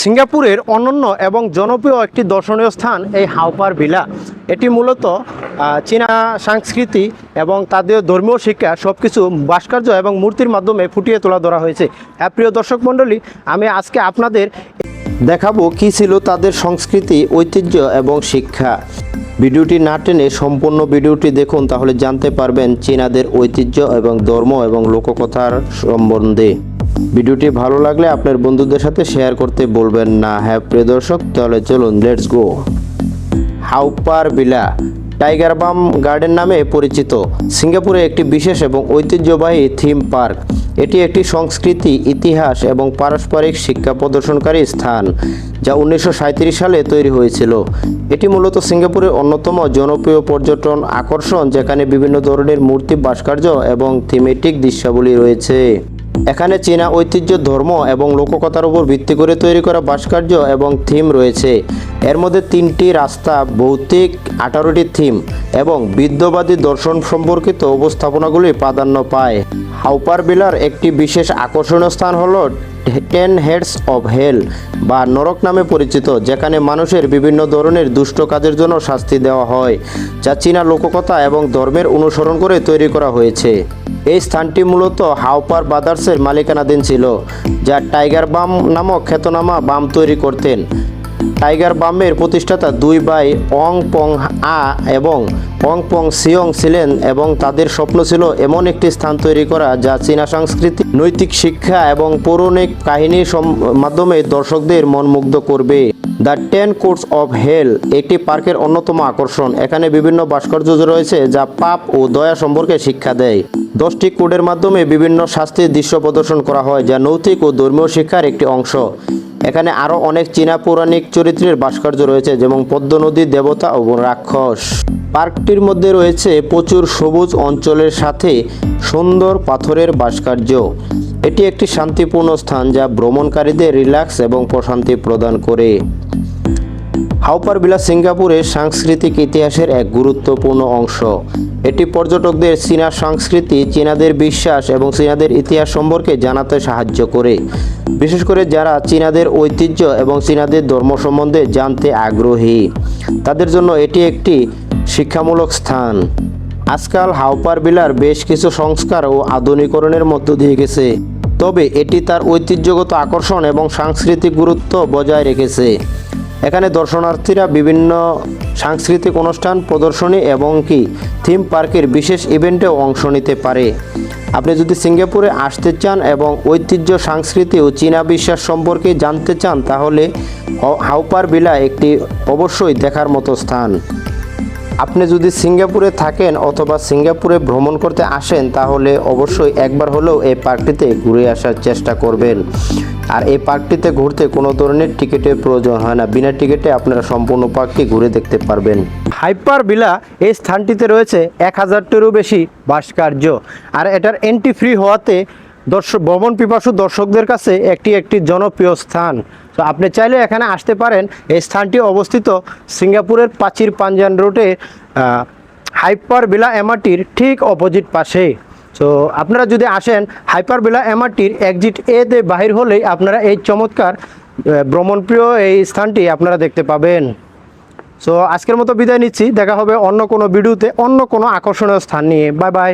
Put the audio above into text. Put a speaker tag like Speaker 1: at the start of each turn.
Speaker 1: সিঙ্গাপুরের অনন্য এবং জনপ্রিয় একটি দর্শনীয় স্থান এই হাওপার ভিলা। এটি মূলত চীনা সংস্কৃতি এবং তাদের ধর্মীয় শিক্ষা সব কিছু ভাস্কর্য এবং মূর্তির মাধ্যমে ফুটিয়ে তোলা ধরা হয়েছে। হ্যাঁ প্রিয় দর্শক মণ্ডলী, আমি আজকে আপনাদের দেখাবো কি ছিল তাদের সংস্কৃতি, ঐতিহ্য এবং শিক্ষা। ভিডিওটি না টেনে সম্পূর্ণ ভিডিওটি দেখুন, তাহলে জানতে পারবেন চীনাদের ঐতিহ্য এবং ধর্ম এবং লোককথার সম্বন্ধে। ভিডিওটি ভালো লাগলে আপনার বন্ধুদের সাথে শেয়ার করতে বলবেন না। হ্যাঁ প্রিয় দর্শক, তাহলে চলুন লেটস গো হাউপার বিলা টাইগার বাম গার্ডেন নামে পরিচিত। সিঙ্গাপুরে একটি বিশেষ এবং ঐতিহ্যবাহী থিম পার্ক এটি একটি সংস্কৃতি, ইতিহাস এবং পারস্পরিক শিক্ষা প্রদর্শনকারী স্থান, যা উনিশশো সাঁইত্রিশ সালে তৈরি হয়েছিল। এটি মূলত সিঙ্গাপুরের অন্যতম জনপ্রিয় পর্যটন আকর্ষণ, যেখানে বিভিন্ন ধরনের মূর্তি, ভাস্কর্য এবং থিমেটিক দৃশ্যাবলী রয়েছে। এখানে চীনা ঐতিহ্য, ধর্ম এবং লোককথার উপর ভিত্তি করে তৈরি করা ভাস্কর্য এবং থিম রয়েছে। এর মধ্যে তিনটি রাস্তা, ভৌতিক, আঠারোটি থিম এবং বিদ্যবাদী দর্শন সম্পর্কিত উপস্থাপনাগুলি প্রাধান্য পায়। হাউপার বিলার একটি বিশেষ আকর্ষণীয় স্থান হল টেন হেডস অফ হেল বা নরক নামে পরিচিত, যেখানে মানুষের বিভিন্ন ধরনের দুষ্ট কাজের জন্য শাস্তি দেওয়া হয়, যা চীনা লোককথা এবং ধর্মের অনুসরণ করে তৈরি করা হয়েছে। এই স্থানটি মূলত হাওপার ব্রাদার্সের মালিকানাধীন ছিল, যা টাইগার বাম নামক খ্যাতনামা বাম তৈরি করতেন। টাইগার বামের প্রতিষ্ঠাতা দুই ভাই অং পং আ এবং অং পং সিয়ং ছিলেন এবং তাদের স্বপ্ন ছিল এমন একটি স্থান তৈরি করা যা চীনা সংস্কৃতি নৈতিক শিক্ষা এবং পৌরাণিক কাহিনীর মাধ্যমে দর্শকদের মন মুগ্ধ করবে। The ten courts of hell একটি পার্কের অন্যতম আকর্ষণ। এখানে বিভিন্ন ভাস্কর্য রয়েছে যা পাপ ও দয়া সম্পর্কে শিক্ষা দেয়। দশটি কোডের মাধ্যমে বিভিন্ন শাস্তির দৃশ্য প্রদর্শন করা হয়, যা নৈতিক ও ধর্মীয় শিক্ষার একটি অংশ। এখানে আরও অনেক চীনা পৌরাণিক চরিত্রের ভাস্কর্য রয়েছে, যেমন পদ্ম নদীর দেবতা ও রাক্ষস। পার্কটির মধ্যে রয়েছে প্রচুর সবুজ অঞ্চলের সাথে সুন্দর পাথরের ভাস্কর্য। এটি একটি শান্তিপূর্ণ স্থান যা ভ্রমণকারীদের রিল্যাক্স এবং প্রশান্তি প্রদান করে। হাওপার বিলা সিঙ্গাপুরের সাংস্কৃতিক ইতিহাসের এক গুরুত্বপূর্ণ অংশ। এটি পর্যটকদের চীনা সংস্কৃতি, চীনাদের বিশ্বাস এবং চীনাদের ইতিহাস সম্পর্কে জানাতে সাহায্য করে। বিশেষ করে যারা চীনাদের ঐতিহ্য এবং চীনাদের ধর্ম সম্বন্ধে জানতে আগ্রহী, তাদের জন্য এটি একটি শিক্ষামূলক স্থান। আজকাল হাওপার বিলার বেশ কিছু সংস্কার ও আধুনিকরণের মধ্য দিয়ে গেছে, তবে এটি তার ঐতিহ্যগত আকর্ষণ এবং সাংস্কৃতিক গুরুত্ব বজায় রেখেছে। এখানে দর্শনার্থীরা বিভিন্ন সাংস্কৃতিক অনুষ্ঠান, প্রদর্শনী এবং কি থিম পার্কের বিশেষ ইভেন্টে অংশ নিতে পারে। আপনি যদি সিঙ্গাপুরে আসতে চান এবং ঐতিহ্য, সংস্কৃতি ও চীনা বিশ্বাস সম্পর্কে জানতে চান, তাহলে হাউপার বিলা একটি অবশ্যই দেখার মতো স্থান। আপনি যদি সিঙ্গাপুরে থাকেন অথবা সিঙ্গাপুরে ভ্রমণ করতে আসেন, তাহলে অবশ্যই একবার হলেও এই পার্কটিতে ঘুরে আসার চেষ্টা করবেন। আর এই পার্কটিতে ঘুরতে কোনো ধরনের টিকিটের প্রয়োজন হয় না। বিনা টিকিটে আপনারা সম্পূর্ণ পার্কটি ঘুরে দেখতে পারবেন। হাইপার বিলা এই স্থানটিতে রয়েছে এক হাজারটিরও বেশি ভাস্কর্য আর এটার এন্ট্রি ফ্রি হওয়াতে দর্শক, ভ্রমণ পিপাসু দর্শকদের কাছে একটি একটি জনপ্রিয় স্থান। তো আপনি চাইলে এখানে আসতে পারেন। এই স্থানটি অবস্থিত সিঙ্গাপুরের প্রাচীর পাঞ্জান রোডে হাইপার বিলা এমআরটির ঠিক অপোজিট পাশে। তো আপনারা যদি আসেন, হাইপার বিলা এমআরটির এ তে বাহির হলেই আপনারা এই চমৎকার ভ্রমণপ্রিয় এই স্থানটি আপনারা দেখতে পাবেন। সো আজকের মতো বিদায় নিচ্ছি। দেখা হবে অন্য কোনো ভিডিওতে অন্য কোনো আকর্ষণীয় স্থান নিয়ে। Bye bye.